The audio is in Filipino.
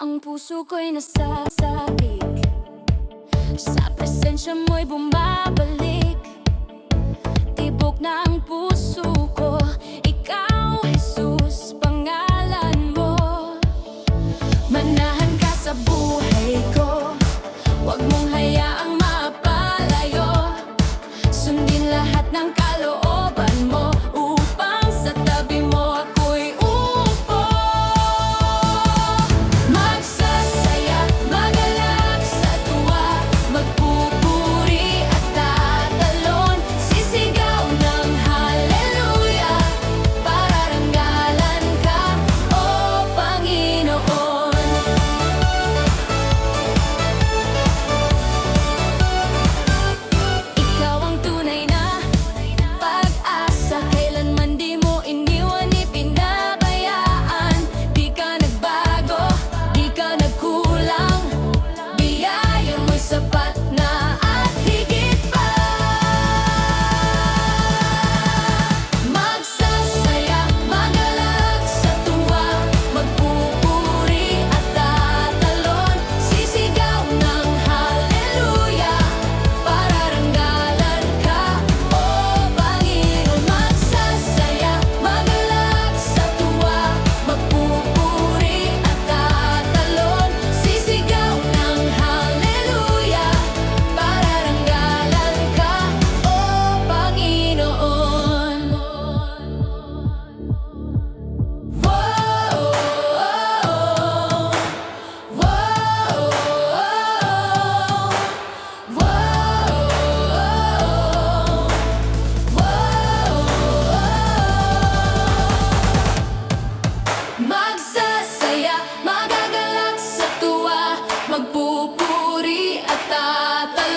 Ang puso ko'y nasasabik. Sa presensya mo'y bumabalik Tata.